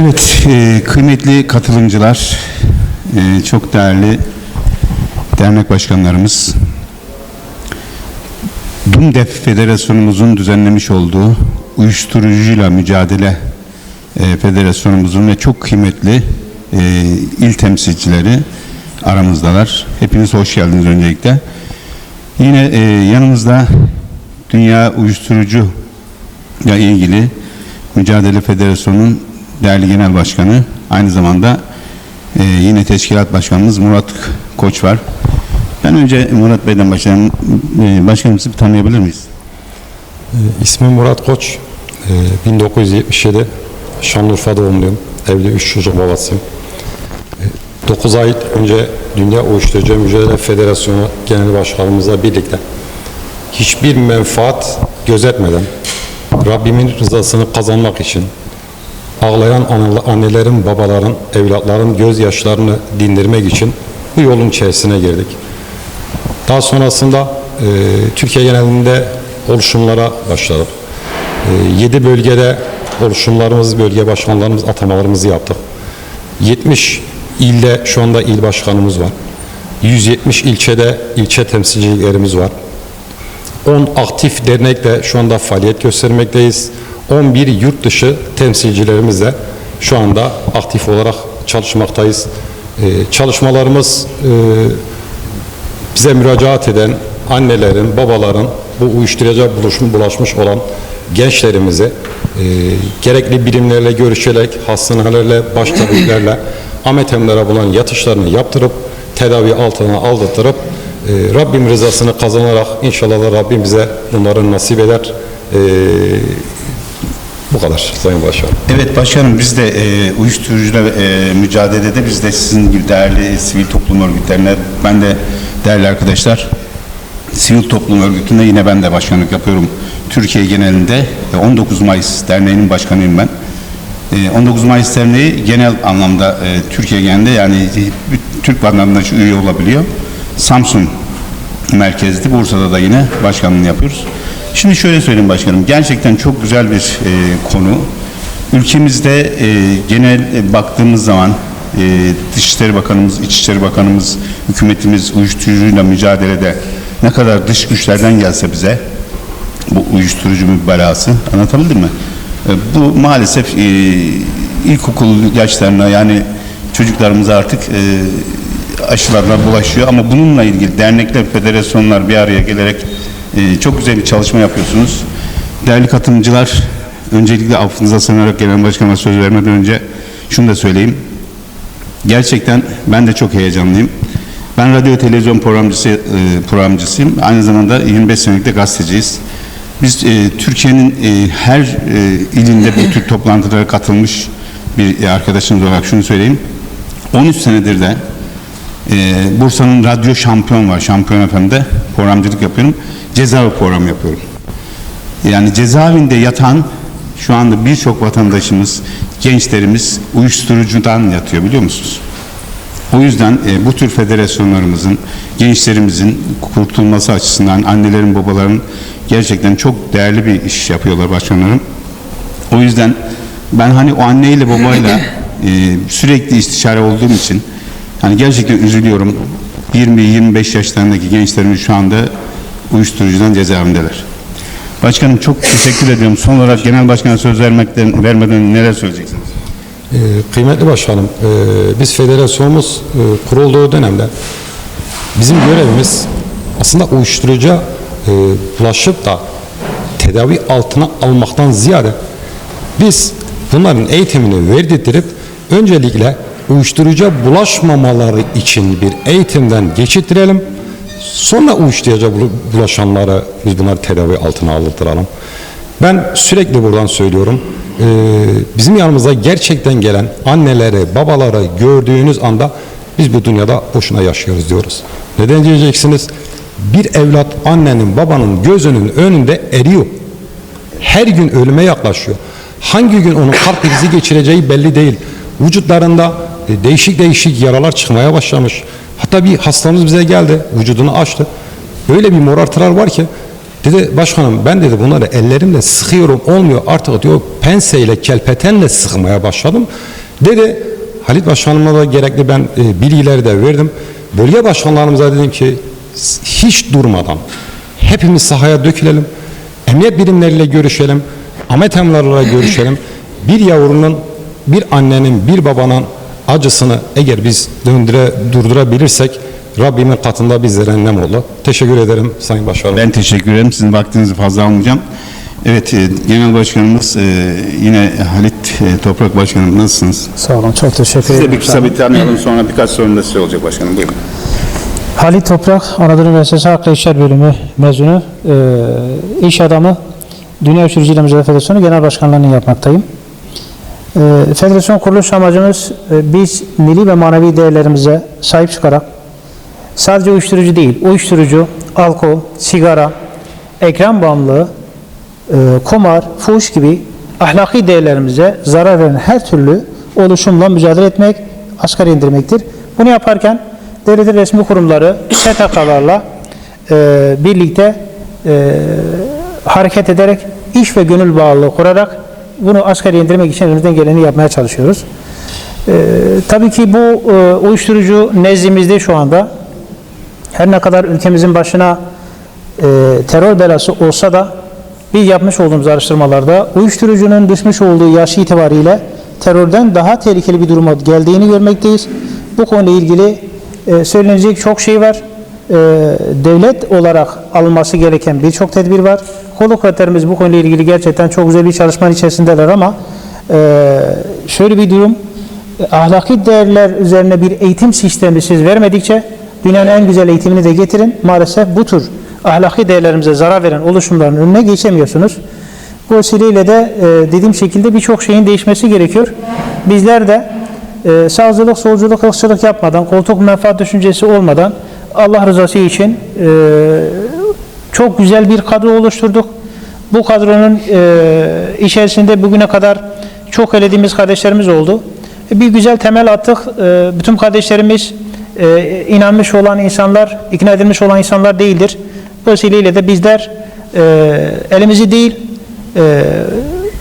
Evet, e, kıymetli katılımcılar, e, çok değerli dernek başkanlarımız, DUMDEF Federasyonumuzun düzenlemiş olduğu uyuşturucuyla mücadele e, federasyonumuzun ve çok kıymetli e, il temsilcileri aramızdalar. Hepiniz hoş geldiniz öncelikle. Yine e, yanımızda Dünya Uyuşturucu ile ilgili Mücadele Federasyonu'nun değerli genel başkanı, aynı zamanda e, yine teşkilat başkanımız Murat Koç var. Ben önce Murat Bey'den başlayalım. E, başkanım sizi bir tanıyabilir miyiz? İsmim Murat Koç. Ee, 1977 Şanlıurfa doğumluyum. Evli 3 çocuk babasıyım. 9 ay önce Dünya Uyuşturucu Mücadele Federasyonu Genel Başkanımızla birlikte hiçbir menfaat gözetmeden Rabbimin rızasını kazanmak için ağlayan anne- annelerin, babaların, evlatların gözyaşlarını dindirmek için bu yolun içerisine girdik. Daha sonrasında e, Türkiye genelinde oluşumlara başladık. 7 bölgede oluşumlarımız, bölge başkanlarımız, atamalarımızı yaptık. 70 ilde şu anda il başkanımız var. 170 ilçede ilçe temsilciliklerimiz var. 10 aktif dernekle şu anda faaliyet göstermekteyiz. 11 yurt dışı temsilcilerimizle şu anda aktif olarak çalışmaktayız. Ee, çalışmalarımız e, bize müracaat eden annelerin, babaların bu uyuşturucuya buluşmuş, bulaşmış olan gençlerimizi e, gerekli birimlerle görüşerek, hastanelerle, baş tabiplerle ametemlere bulan yatışlarını yaptırıp tedavi altına aldırtırıp e, Rabbim rızasını kazanarak inşallah Rabbim bize bunları nasip eder. E, bu kadar Sayın Başkanım. Evet başkanım biz de e, uyuşturucuyla e, mücadelede biz de sizin gibi değerli sivil toplum örgütlerine ben de değerli arkadaşlar sivil toplum örgütünde yine ben de başkanlık yapıyorum. Türkiye genelinde e, 19 Mayıs Derneği'nin başkanıyım ben. E, 19 Mayıs Derneği genel anlamda e, Türkiye genelinde yani Türk vatandaşı üye olabiliyor. Samsun merkezli Bursa'da da yine başkanlığını yapıyoruz. Şimdi şöyle söyleyeyim başkanım. Gerçekten çok güzel bir e, konu. Ülkemizde e, genel e, baktığımız zaman e, Dışişleri Bakanımız, İçişleri Bakanımız, hükümetimiz uyuşturucuyla mücadelede ne kadar dış güçlerden gelse bize bu uyuşturucu mübalağası anlatabildim mi? E, bu maalesef e, ilkokul yaşlarına yani çocuklarımıza artık e, aşılarla bulaşıyor ama bununla ilgili dernekler, federasyonlar bir araya gelerek e, çok güzel bir çalışma yapıyorsunuz. Değerli katılımcılar, öncelikle affınıza sığınarak gelen başkanıma söz vermeden önce şunu da söyleyeyim. Gerçekten ben de çok heyecanlıyım. Ben radyo televizyon programcısı e, programcısıyım. Aynı zamanda 25 senelik de gazeteciyiz. Biz e, Türkiye'nin e, her e, ilinde bu tür toplantılara katılmış bir e, arkadaşımız olarak şunu söyleyeyim. 13 senedir de e, Bursa'nın radyo şampiyon var. Şampiyon FM'de programcılık yapıyorum. Cezaevi programı yapıyorum. Yani cezaevinde yatan şu anda birçok vatandaşımız, gençlerimiz uyuşturucudan yatıyor biliyor musunuz? O yüzden e, bu tür federasyonlarımızın, gençlerimizin kurtulması açısından annelerin, babaların gerçekten çok değerli bir iş yapıyorlar başkanlarım. O yüzden ben hani o anneyle babayla e, sürekli istişare olduğum için hani gerçekten üzülüyorum. 20-25 yaşlarındaki gençlerimiz şu anda uyuşturucudan cezaevindeler. Başkanım çok teşekkür ediyorum. Son olarak genel başkana söz vermekten vermeden neler söyleyeceksiniz? Ee, Kıymetli başkanım, e, biz federasyonumuz e, kurulduğu dönemde bizim görevimiz aslında uyuşturucuya e, bulaşıp da tedavi altına almaktan ziyade biz bunların eğitimini verdirtip öncelikle uyuşturucuya bulaşmamaları için bir eğitimden geçirtirelim. Sonra uyuşturucuya bulaşanları biz bunları tedavi altına aldıralım. Ben sürekli buradan söylüyorum. Ee, bizim yanımıza gerçekten gelen anneleri, babaları gördüğünüz anda biz bu dünyada boşuna yaşıyoruz diyoruz. Neden diyeceksiniz? Bir evlat annenin, babanın gözünün önünde eriyor. Her gün ölüme yaklaşıyor. Hangi gün onun kalp krizi geçireceği belli değil. Vücutlarında e, değişik değişik yaralar çıkmaya başlamış. Hatta bir hastamız bize geldi, vücudunu açtı. Öyle bir morartılar var ki Dedi başkanım ben dedi bunları ellerimle sıkıyorum olmuyor artık diyor penseyle kelpetenle sıkmaya başladım. Dedi Halit Başkanıma da gerekli ben e, bilgileri de verdim. Bölge başkanlarımıza dedim ki hiç durmadan hepimiz sahaya dökülelim. Emniyet birimleriyle görüşelim. Ahmet emlarla görüşelim. Bir yavrunun, bir annenin, bir babanın acısını eğer biz döndüre, durdurabilirsek Rabbimin katında bizlere ne oldu. Teşekkür ederim Sayın Başkanım. Ben teşekkür ederim. Sizin vaktinizi fazla almayacağım. Evet, e, Genel Başkanımız e, yine Halit e, Toprak Başkanım nasılsınız? Sağ olun, çok teşekkür ederim. bir kısa bir tanıyalım sonra birkaç sorun da size olacak başkanım. Buyurun. Halit Toprak, Anadolu Üniversitesi Halkla İşler Bölümü mezunu, iş adamı, Dünya Uyuşturucuyla Mücadele Federasyonu Genel Başkanlığını yapmaktayım. E, federasyon kuruluş amacımız e, biz milli ve manevi değerlerimize sahip çıkarak sadece uyuşturucu değil, uyuşturucu, alkol, sigara, ekran bağımlılığı, e, kumar, fuhuş gibi ahlaki değerlerimize zarar veren her türlü oluşumla mücadele etmek, asgari indirmektir. Bunu yaparken devletin resmi kurumları, STK'larla e, birlikte e, hareket ederek iş ve gönül bağlılığı kurarak bunu asgari indirmek için elimizden geleni yapmaya çalışıyoruz. E, tabii ki bu e, uyuşturucu nezdimizde şu anda her ne kadar ülkemizin başına e, terör belası olsa da biz yapmış olduğumuz araştırmalarda uyuşturucunun düşmüş olduğu yaş itibariyle terörden daha tehlikeli bir duruma geldiğini görmekteyiz. Bu konuyla ilgili e, söylenecek çok şey var. E, devlet olarak alınması gereken birçok tedbir var. Kuvvetlerimiz bu konuyla ilgili gerçekten çok güzel bir çalışmanın içerisindeler ama e, şöyle bir durum ahlaki değerler üzerine bir eğitim sistemi siz vermedikçe dünyanın en güzel eğitimini de getirin. Maalesef bu tür ahlaki değerlerimize zarar veren oluşumların önüne geçemiyorsunuz. Bu vesileyle de e, dediğim şekilde birçok şeyin değişmesi gerekiyor. Bizler de e, sağcılık, solculuk, ırkçılık yapmadan, koltuk menfaat düşüncesi olmadan Allah rızası için e, çok güzel bir kadro oluşturduk. Bu kadronun e, içerisinde bugüne kadar çok elediğimiz kardeşlerimiz oldu. E, Bir güzel temel attık. E, bütün kardeşlerimiz e, inanmış olan insanlar, ikna edilmiş olan insanlar değildir. Bu vesileyle de bizler e, elimizi değil, e,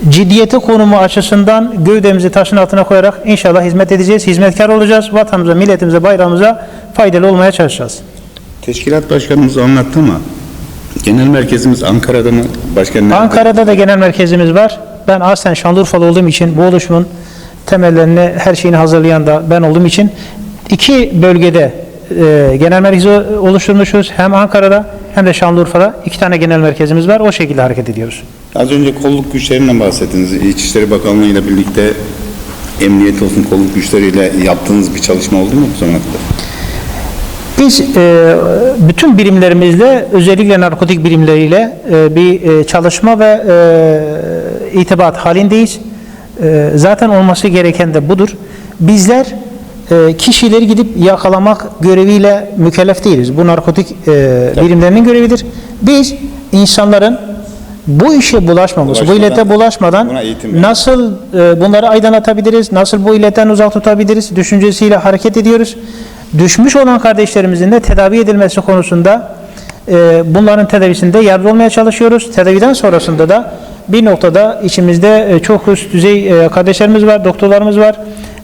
ciddiyeti konumu açısından gövdemizi taşın altına koyarak inşallah hizmet edeceğiz, hizmetkar olacağız. Vatanımıza, milletimize, bayrağımıza faydalı olmaya çalışacağız. Teşkilat başkanımız anlattı ama genel merkezimiz Ankara'da mı? Nerede? Ankara'da da genel merkezimiz var. Ben aslen Şanlıurfalı olduğum için bu oluşumun temellerini, her şeyini hazırlayan da ben olduğum için iki bölgede e, genel merkezi oluşturmuşuz. Hem Ankara'da hem de Şanlıurfa'da iki tane genel merkezimiz var. O şekilde hareket ediyoruz. Az önce kolluk güçlerinden bahsettiniz. İçişleri Bakanlığı ile birlikte emniyet olsun kolluk güçleriyle yaptığınız bir çalışma oldu mu bu zamana kadar? Biz e, bütün birimlerimizle özellikle narkotik birimleriyle e, bir e, çalışma ve e, itibat halindeyiz. E, zaten olması gereken de budur. Bizler e, kişileri gidip yakalamak göreviyle mükellef değiliz. Bu narkotik e, birimlerinin görevidir. Biz insanların bu işe bulaşmaması, bu illete bulaşmadan verin. nasıl e, bunları aydınlatabiliriz, nasıl bu illetten uzak tutabiliriz düşüncesiyle hareket ediyoruz. Düşmüş olan kardeşlerimizin de tedavi edilmesi konusunda e, bunların tedavisinde yardımcı olmaya çalışıyoruz. Tedaviden sonrasında da bir noktada içimizde e, çok üst düzey e, kardeşlerimiz var, doktorlarımız var.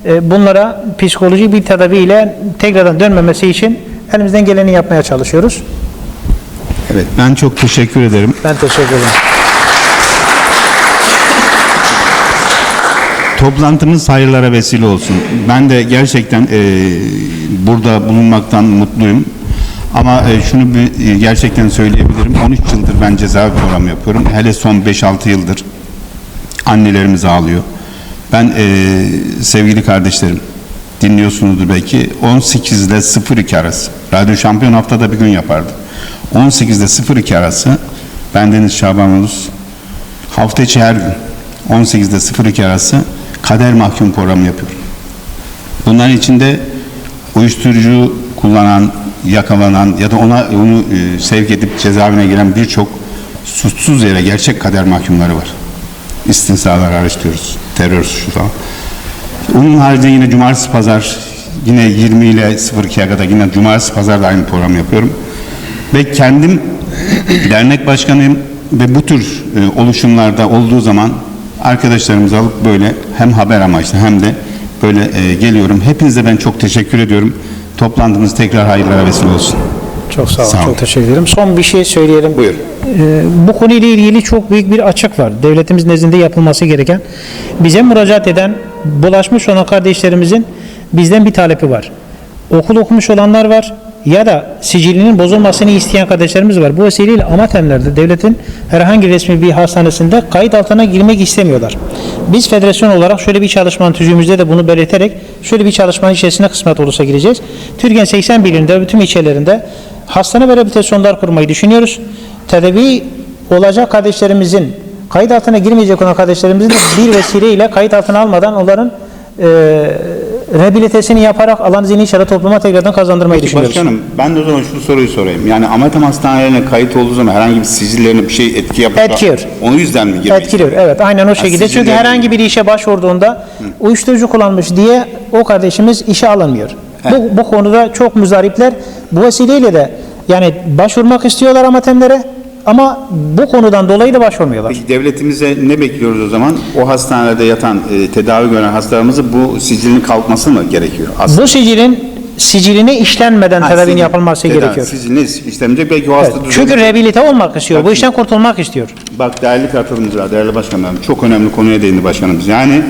E, bunlara psikolojik bir tedaviyle tekrardan dönmemesi için elimizden geleni yapmaya çalışıyoruz. Evet ben çok teşekkür ederim. Ben teşekkür ederim. Toplantımız hayırlara vesile olsun. Ben de gerçekten e, burada bulunmaktan mutluyum. Ama e, şunu bir, e, gerçekten söyleyebilirim. 13 yıldır ben cezaevi programı yapıyorum. Hele son 5-6 yıldır annelerimiz ağlıyor. Ben e, sevgili kardeşlerim dinliyorsunuzdur belki 18 ile 02 arası. Radyo Şampiyon haftada bir gün yapardı. 18 ile 02 arası ben Deniz Şaban Ulus hafta içi her gün 18'de 02 arası kader mahkum programı yapıyorum. Bunların içinde uyuşturucu kullanan, yakalanan ya da ona onu e, sevk edip cezaevine giren birçok suçsuz yere gerçek kader mahkumları var. İstinsalar araştırıyoruz. Terör suçu falan. Onun haricinde yine cumartesi pazar yine 20 ile 02'ye kadar yine cumartesi pazar da aynı program yapıyorum. Ve kendim dernek başkanıyım ve bu tür e, oluşumlarda olduğu zaman arkadaşlarımızı alıp böyle hem haber amaçlı hem de böyle e, geliyorum. Hepinize ben çok teşekkür ediyorum. Toplantımız tekrar hayırlara vesile olsun. Çok sağ olun. Sağ olun. Çok teşekkür ederim. Son bir şey söyleyelim. Buyur. Ee, bu konuyla ilgili çok büyük bir açık var. Devletimiz nezdinde yapılması gereken. Bize müracaat eden, bulaşmış olan kardeşlerimizin bizden bir talebi var. Okul okumuş olanlar var ya da sicilinin bozulmasını isteyen kardeşlerimiz var. Bu vesileyle amatemlerde devletin herhangi resmi bir hastanesinde kayıt altına girmek istemiyorlar. Biz federasyon olarak şöyle bir çalışmanın tüzüğümüzde de bunu belirterek şöyle bir çalışmanın içerisine kısmet olursa gireceğiz. Türkiye'nin 80 ilinde bütün ilçelerinde hastane ve rehabilitasyonlar kurmayı düşünüyoruz. Tedavi olacak kardeşlerimizin kayıt altına girmeyecek olan kardeşlerimizin de bir vesileyle kayıt altına almadan onların e, rehabilitesini yaparak alan zihni inşallah topluma tekrardan kazandırmayı düşünüyoruz. Başkanım ben de o zaman şu soruyu sorayım. Yani Amatem hastanelerine kayıt olduğu zaman herhangi bir sicillerine bir şey etki yapar. Etkiyor. Onun yüzden mi girmek Etkiliyor. Evet aynen o şekilde. Çünkü herhangi bir işe başvurduğunda uyuşturucu kullanmış diye o kardeşimiz işe alınmıyor. Bu, bu konuda çok müzdaripler. Bu vesileyle de yani başvurmak istiyorlar amatemlere ama bu konudan dolayı da başvurmuyorlar. Peki devletimize ne bekliyoruz o zaman? O hastanede yatan, e, tedavi gören hastalarımızın bu sicilin kalkması mı gerekiyor? Aslında Bu sicilin siciline işlenmeden tedavinin yapılması gerekiyor. Sicil ne işlemeyecek? Belki o hasta Evet. Çünkü rehabilite olmak istiyor. Bak Bu işten kurtulmak istiyor. Bak değerli katılımcılar, değerli başkanlarım çok önemli konuya değindi başkanımız. Yani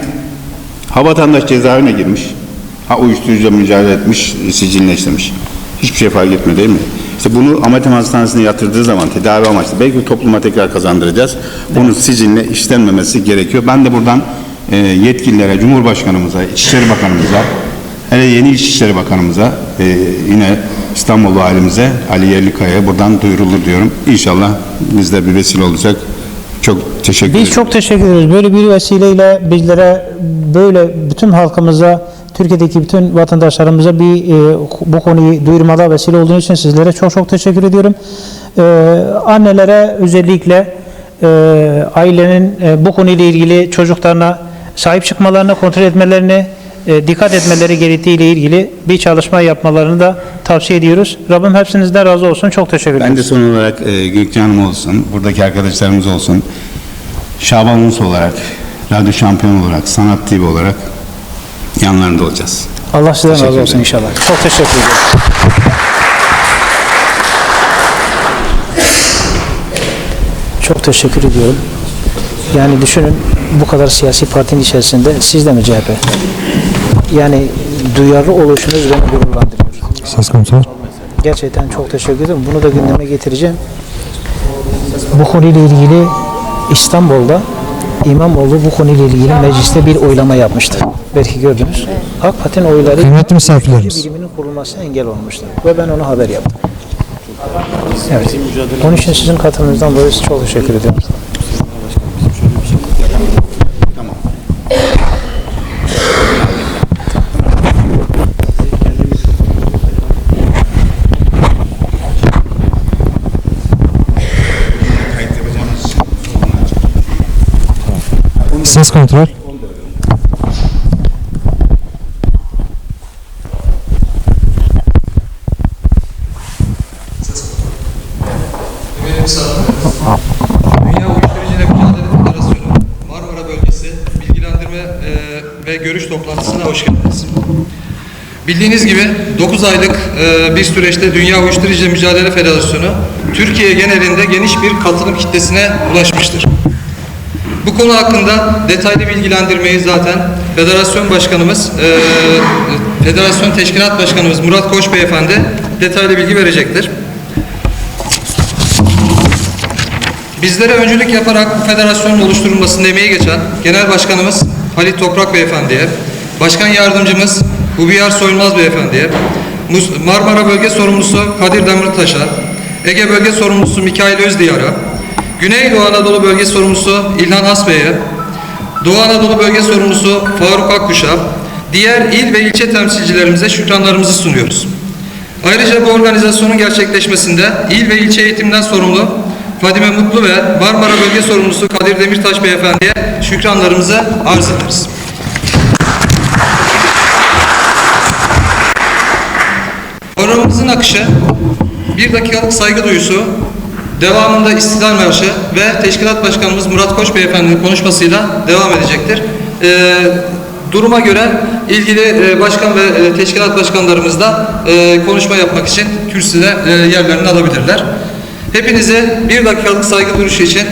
ha vatandaş cezaevine girmiş, ha uyuşturucuyla mücadele etmiş, siciline işlemiş. Hiçbir şey fark etmiyor değil mi? İşte bunu Amatem Hastanesi'ne yatırdığı zaman tedavi amaçlı belki topluma tekrar kazandıracağız. Bunun siciline işlenmemesi gerekiyor. Ben de buradan e, yetkililere, Cumhurbaşkanımıza, İçişleri Bakanımıza, hele yeni İçişleri Bakanımıza, e, yine İstanbul Valimize, Ali Yerlikaya'ya buradan duyurulur diyorum. İnşallah bizde bir vesile olacak. Çok teşekkür ederim. Biz çok teşekkür ederiz. Böyle bir vesileyle bizlere böyle bütün halkımıza, Türkiye'deki bütün vatandaşlarımıza bir e, bu konuyu duyurmada vesile olduğunuz için sizlere çok çok teşekkür ediyorum. E, annelere özellikle e, ailenin e, bu konuyla ilgili çocuklarına sahip çıkmalarını, kontrol etmelerini, e, dikkat etmeleri gerektiği ile ilgili bir çalışma yapmalarını da tavsiye ediyoruz. Rabbim hepsinizden razı olsun. Çok teşekkür ederim. Ben de son olarak e, Gökçe Hanım olsun, buradaki arkadaşlarımız olsun, Şaban Ulus olarak, radyo şampiyonu olarak, sanat TV olarak yanlarında olacağız. Allah sizden razı olsun inşallah. Çok teşekkür ederim. Çok teşekkür ediyorum. Yani düşünün bu kadar siyasi partinin içerisinde siz de mi CHP? Yani duyarlı oluşunuz beni gururlandırıyor. Söz konusu. Gerçekten çok teşekkür ederim. Bunu da gündeme getireceğim. Bu konuyla ilgili İstanbul'da İmamoğlu bu konuyla ilgili mecliste bir oylama yapmıştı. Belki gördünüz. AK Parti'nin oyları Kıymetli misafirlerimiz. biriminin kurulmasına engel olmuştu. Ve ben ona haber yaptım. Evet. Onun için sizin katılımınızdan dolayı size çok teşekkür ediyorum. Ses kontrol. Benim sağım. Dünya Uyuşturucuyla Mücadele Federasyonu Marmara Bölgesi Bilgilendirme e, ve Görüş Toplantısına hoş geldiniz. Bildiğiniz gibi 9 aylık e, bir süreçte Dünya Uyuşturucuyla Mücadele Federasyonu Türkiye genelinde geniş bir katılım kitlesine ulaşmıştır. Bu konu hakkında detaylı bilgilendirmeyi zaten Federasyon Başkanımız, e, Federasyon Teşkilat Başkanımız Murat Koç Beyefendi detaylı bilgi verecektir. Bizlere öncülük yaparak bu federasyonun oluşturulmasında emeği geçen Genel Başkanımız Halit Toprak Beyefendi'ye, Başkan Yardımcımız Hubiyar Soyulmaz Beyefendi'ye, Marmara Bölge Sorumlusu Kadir Demirtaş'a, Ege Bölge Sorumlusu Mikail Özdiyar'a, Güneydoğu Anadolu Bölge Sorumlusu İlhan Asbey'e, Doğu Anadolu Bölge Sorumlusu Faruk Akkuş'a, diğer il ve ilçe temsilcilerimize şükranlarımızı sunuyoruz. Ayrıca bu organizasyonun gerçekleşmesinde il ve ilçe eğitimden sorumlu Fadime Mutlu ve Marmara Bölge Sorumlusu Kadir Demirtaş Beyefendi'ye şükranlarımızı arz ederiz. Programımızın akışı bir dakikalık saygı duyusu, Devamında İstiklal Marşı ve Teşkilat Başkanımız Murat Koç Beyefendi'nin konuşmasıyla devam edecektir. Ee, duruma göre ilgili e, başkan ve e, teşkilat başkanlarımız da e, konuşma yapmak için kürsüde yerlerini alabilirler. Hepinize bir dakikalık saygı duruşu için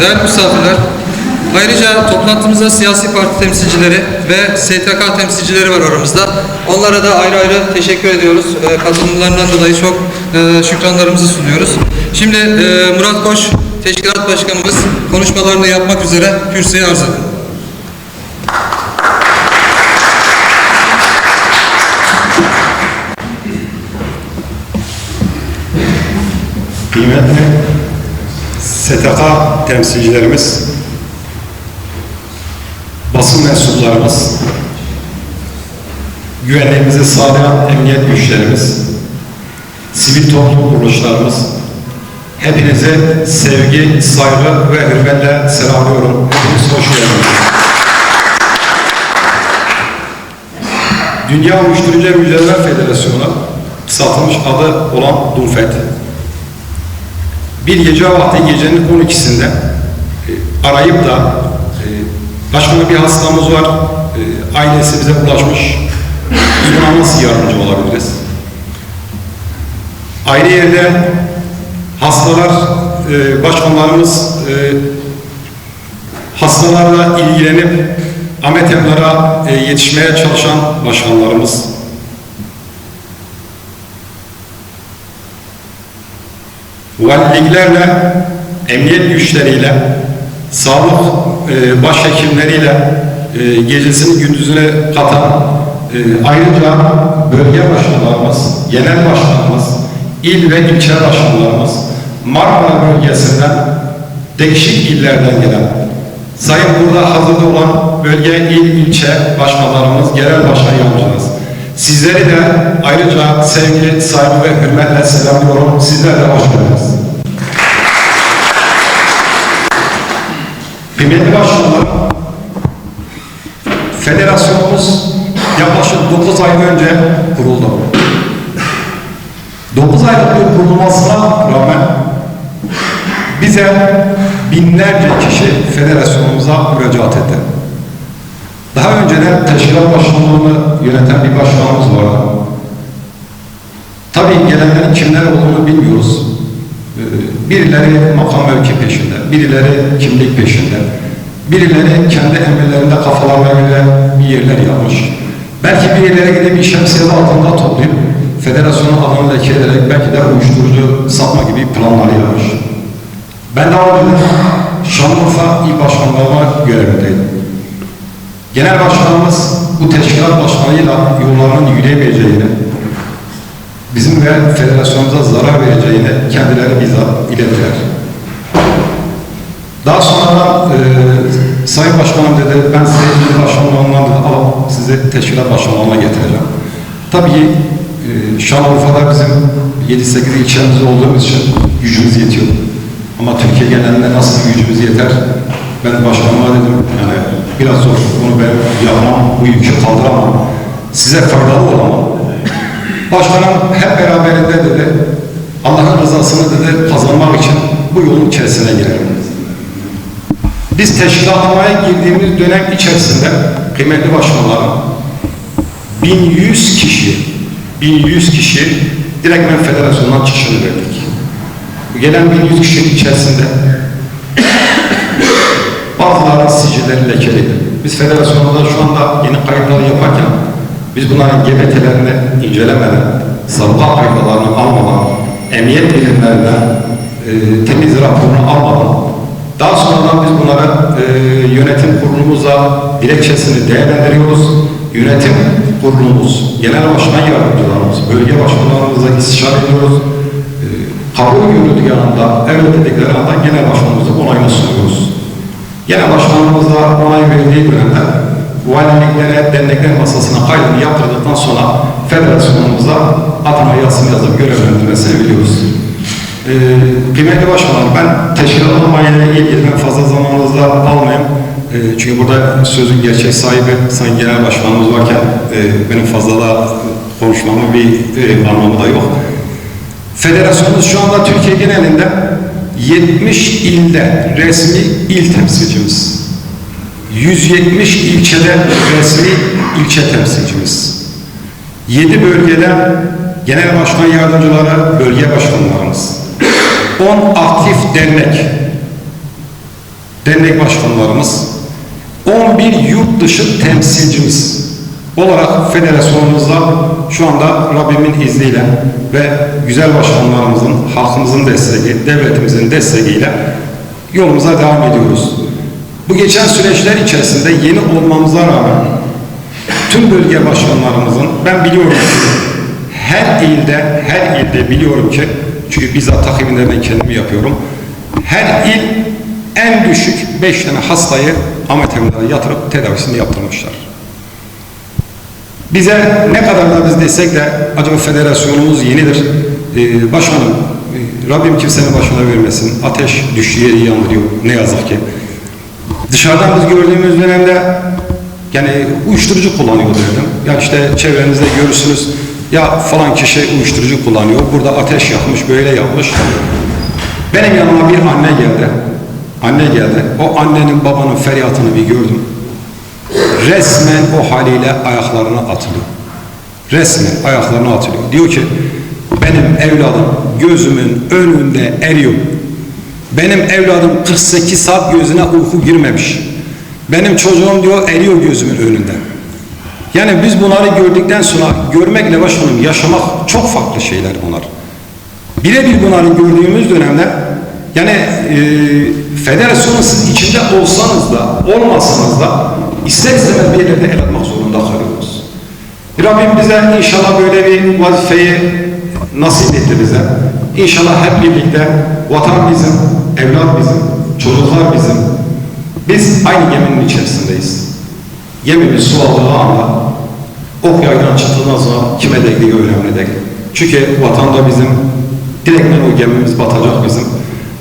değerli misafirler. Ayrıca toplantımızda siyasi parti temsilcileri ve STK temsilcileri var aramızda. Onlara da ayrı ayrı teşekkür ediyoruz. E, katılımlarından dolayı çok e, şükranlarımızı sunuyoruz. Şimdi e, Murat Koç, Teşkilat Başkanımız konuşmalarını yapmak üzere kürsüye arz edin. Kıymetli STK temsilcilerimiz, basın mensuplarımız, güvenliğimizi sağlayan emniyet güçlerimiz, sivil toplum kuruluşlarımız, hepinize sevgi, saygı ve hürmetle selamlıyorum. Hepiniz hoş geldiniz. Dünya Uyuşturucu Mücadele Federasyonu satılmış adı olan DUNFED bir gece vakti gecenin 12'sinde e, arayıp da e, başka bir hastamız var, e, ailesi bize ulaşmış, buna nasıl yardımcı olabiliriz? Ayrı yerde hastalar, e, başkanlarımız e, hastalarla ilgilenip ametemlara e, yetişmeye çalışan başkanlarımız, valiliklerle, emniyet güçleriyle, sağlık e, başhekimleriyle e, gecesini gündüzüne katan e, ayrıca bölge başkanlarımız, genel başkanımız, il ve ilçe başkanlarımız, Marmara bölgesinden değişik illerden gelen, sayın burada hazırda olan bölge, il, ilçe başkanlarımız, genel başkan yardımcımız, Sizleri de ayrıca sevgi, saygı ve hürmetle selamlıyorum. Sizler de hoş geldiniz. Kıymetli başkanlar, federasyonumuz yaklaşık 9 ay önce kuruldu. 9 aylık bir kurulmasına rağmen bize binlerce kişi federasyonumuza müracaat etti. Daha önceden teşkilat başkanlığını yöneten bir başkanımız vardı. Tabii gelenlerin kimler olduğunu bilmiyoruz. Ee, Birileri makam mevki peşinde, birileri kimlik peşinde, birileri kendi emirlerinde kafalarına göre bir yerler yapmış. Belki birileri gidip bir şemsiye altında toplayıp federasyonun adını leke ederek belki de uyuşturucu satma gibi planları yapmış. Ben daha önce Şanlıurfa İl Başkanlığı'na görevindeydim. Genel Başkanımız bu teşkilat başkanıyla yollarının yürüyemeyeceğini, bizim ve federasyonumuza zarar vereceğini kendileri bizzat ilettiler. Daha sonra e, Sayın Başkanım dedi, ben size il başkanlığından dedi, alıp sizi teşkilat başkanlığına getireceğim. Tabii ki e, Şanlıurfa'da bizim 7-8 ilçemiz olduğumuz için gücümüz yetiyor. Ama Türkiye genelinde nasıl gücümüz yeter? Ben başkanıma dedim, yani biraz zor, bunu ben yapmam, bu yükü kaldıramam. Size faydalı olamam. Başkanım hep beraberinde dedi, Allah'ın rızasını dedi kazanmak için bu yolun içerisine girelim. Biz teşkilatlamaya girdiğimiz dönem içerisinde kıymetli başkanlarım 1100 kişi 1100 kişi direkt ben federasyondan çıkışını verdik. Gelen 1100 kişinin içerisinde bazılarının sicilleri lekeliydi. Biz federasyonda şu anda yeni kayıtları yaparken biz bunların GBT'lerini incelemeden, sabıka kayıtlarını almadan, emniyet birimlerinden e, temiz raporunu almadan daha sonradan biz bunları e, yönetim kurulumuza dilekçesini değerlendiriyoruz. Yönetim kurulumuz, genel başkan yardımcılarımız, bölge başkanlarımızla istişare ediyoruz. E, kabul görüldüğü yanında, evet dedikleri anda genel başkanımıza onayını sunuyoruz. Genel başkanımız da onay verdiği dönemde valiliklere, dernekler masasına kaydını yaptırdıktan sonra federasyonumuza adına yazısını yazıp görevlendirmesini biliyoruz. Ee, kıymetli başkanım ben teşkilatlamayla ilgili ben fazla zamanınızda almayayım. Ee, çünkü burada sözün gerçek sahibi Sayın Genel Başkanımız varken e, benim fazla da konuşmamın bir e, anlamı da yok. Federasyonumuz şu anda Türkiye genelinde 70 ilde resmi il temsilcimiz. 170 ilçede resmi ilçe temsilcimiz. 7 bölgede genel başkan yardımcıları, bölge başkanlarımız. 10 aktif dernek, dernek başkanlarımız. 11 yurt dışı temsilcimiz olarak federasyonumuzda şu anda Rabbimin izniyle ve güzel başkanlarımızın, halkımızın desteği, devletimizin desteğiyle yolumuza devam ediyoruz. Bu geçen süreçler içerisinde yeni olmamıza rağmen tüm bölge başkanlarımızın ben biliyorum ki her ilde, her ilde biliyorum ki çünkü bizzat takibinde ben kendimi yapıyorum. Her il en düşük 5 tane hastayı Ahmet Emin'e yatırıp tedavisini yaptırmışlar. Bize ne kadar da biz desek de acaba federasyonumuz yenidir. Ee, başkanım, e, Rabbim kimsenin başına vermesin. Ateş düştüğü yeri yandırıyor ne yazık ki. Dışarıdan biz gördüğümüz dönemde yani uyuşturucu kullanıyor dedim. Ya işte çevrenizde görürsünüz ya falan kişi uyuşturucu kullanıyor. Burada ateş yakmış, böyle yapmış. Benim yanıma bir anne geldi. Anne geldi. O annenin babanın feryatını bir gördüm. Resmen o haliyle ayaklarına atılıyor. Resmen ayaklarına atılıyor. Diyor ki benim evladım gözümün önünde eriyor. Benim evladım 48 saat gözüne uyku girmemiş. Benim çocuğum diyor eriyor gözümün önünde. Yani biz bunları gördükten sonra görmekle başkanım yaşamak çok farklı şeyler bunlar. Birebir bunları gördüğümüz dönemde yani e, federasyonun siz içinde olsanız da olmasanız da ister istemez bir yerlerde el atmak zorunda kalıyoruz. Rabbim bize inşallah böyle bir vazifeyi nasip etti bize. İnşallah hep birlikte vatan bizim, evlat bizim, çocuklar bizim. Biz aynı geminin içerisindeyiz. Gemimiz su aldığı anda ok yaydan çıktığından sonra kime değdiği önemli değil. Çünkü vatan da bizim, direktmen o gemimiz batacak bizim.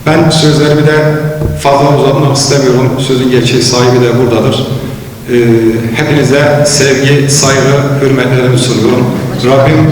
Ben sözlerimi de fazla uzatmak istemiyorum. Sözün gerçek sahibi de buradadır. Ee, hepinize sevgi, saygı, hürmetlerimi sunuyorum. Rabbim